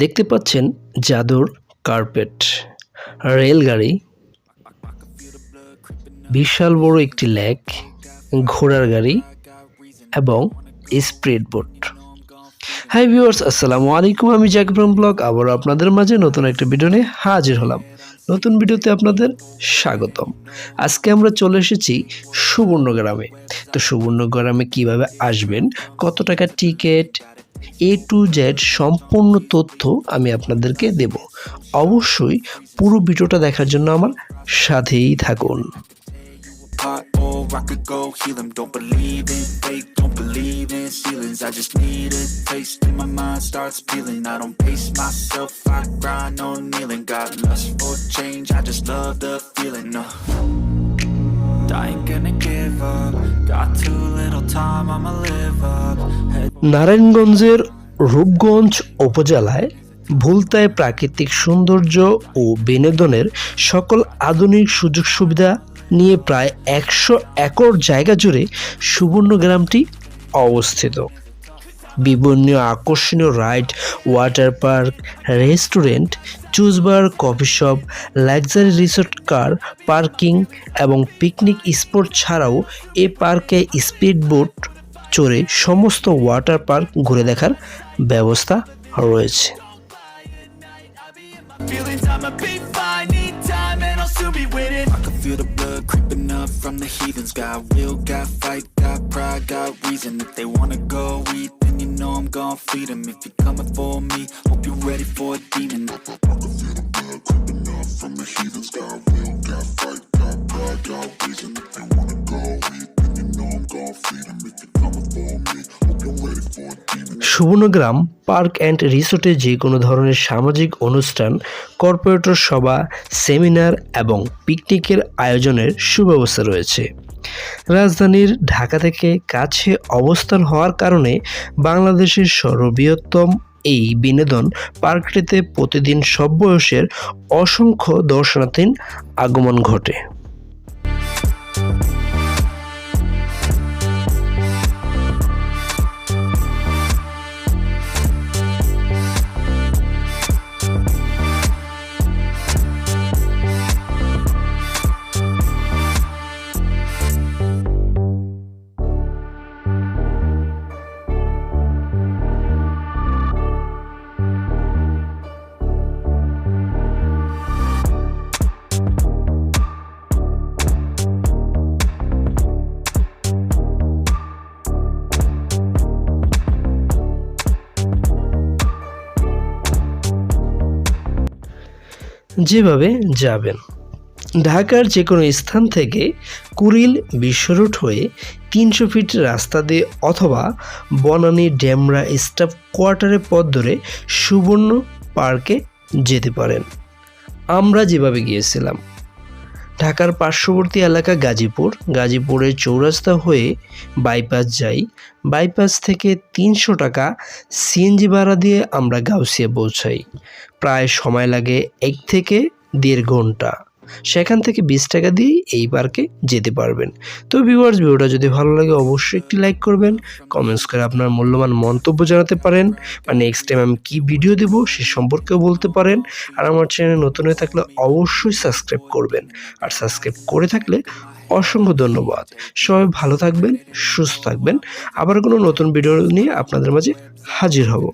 দেখতে পাচ্ছেন জাদুর কার্পেট, রেলগাড়ি, বিশাল বড় একটি লেক, ঘোড়ার গাড়ি এবং স্প্রিড বোট। হাই ভিউয়ার্স, আসসালামু আলাইকুম, আমি জাকিব ব্লগ। আবার আপনাদের মাঝে নতুন একটা ভিডিও নিয়ে হাজির হলাম। নতুন ভিডিওতে আপনাদের স্বাগতম। আজকে আমরা চলে এসেছি সুবর্ণগ্রামে তো সুবর্ণগ্রামে কীভাবে আসবেন, কত টাকা টিকিট এ টু জেড সম্পূর্ণ তথ্য আমি আপনাদেরকে দেব। অবশ্যই পুরো ভিডিওটা দেখার জন্য আমার সাথেই থাকুন। I could go heal them Don't believe in fate, don't believe in ceilings I just need a taste and my mind starts peeling I don't pace myself, I grind on kneeling Got lust for change, I just love the feeling uh. নারায়ণগঞ্জের রূপগঞ্জ উপজেলায় ভুলতায় প্রাকৃতিক সৌন্দর্য ও বিনোদনের সকল আধুনিক সুযোগ সুবিধা নিয়ে প্রায় একশো একর জায়গা জুড়ে সুবর্ণ গ্রামটি অবস্থিত। বিভিন্ন আকর্ষণীয় ride water park, restaurant চুজবার coffee shop, luxury resort, car, parking এবং পিকনিক স্পট ছাড়াও এ পার্কে স্পিড বোট চড়ে সমস্ত ওয়াটার পার্ক ঘুরে দেখার ব্যবস্থা রয়েছে। Be fine Need time and I'll soon be winning. I from the heathens. Got will, got fight, got pride, got reason. If they wanna go eat, then you know I'm gon' feed them If you're coming for me, hope you're ready for a demon. I can feel the blood creeping up from the heathens. Got will, got fight, got pride, got reason. If they wanna Subarnagram park and রিসোর্টে যে কোনো ধরনের সামাজিক অনুষ্ঠান corporator সভা, seminar এবং পিকনিকের আয়োজনের সুব্যবস্থা রয়েছে। রাজধানীর ঢাকা থেকে কাছে অবস্থান হওয়ার কারণে বাংলাদেশের সর্ববৃহত্তম এই বিনোদন পার্কটিতে প্রতিদিন সব বয়সের অসংখ্য দর্শনার্থীর আগমন ঘটে। যেভাবে যাবেন। ঢাকার যে কোনো স্থান থেকে কুড়িল বিশ্ব হয়ে তিনশো ফিট রাস্তা দিয়ে অথবা বনানী ড্যামরা স্টাফ কোয়ার্টারের পথ ধরে সুবর্ণ পার্কে যেতে পারেন। আমরা যেভাবে গিয়েছিলাম ঢাকার পার্শ্ববর্তী এলাকা গাজীপুর। গাজীপুরের চৌরাস্তা হয়ে বাইপাস যাই। বাইপাস থেকে তিনশো টাকা সিএনজি ভাড়া দিয়ে আমরা গাউসিয়া পৌঁছাই। প্রায় সময় লাগে এক থেকে দেড় ঘণ্টা। সেখান থেকে বিশ টাকা দিয়ে এই পার্কে যেতে পারবেন। তো ভিউয়ার্স ভিডিওটা যদি ভালো লাগে অবশ্যই একটি লাইক করবেন কমেন্টস করে আপনার মূল্যবান মন্তব্য জানাতে পারেন, বা নেক্সট টাইম আমি কী ভিডিও দেবো সে সম্পর্কেও বলতে পারেন, আর আমার চ্যানেলে নতুন হয়ে থাকলে অবশ্যই সাবস্ক্রাইব করবেন। আর সাবস্ক্রাইব করে থাকলে অসংখ্য ধন্যবাদ। সবাই ভালো থাকবেন, সুস্থ থাকবেন। আবার কোনো নতুন ভিডিও নিয়ে আপনাদের মাঝে হাজির হব।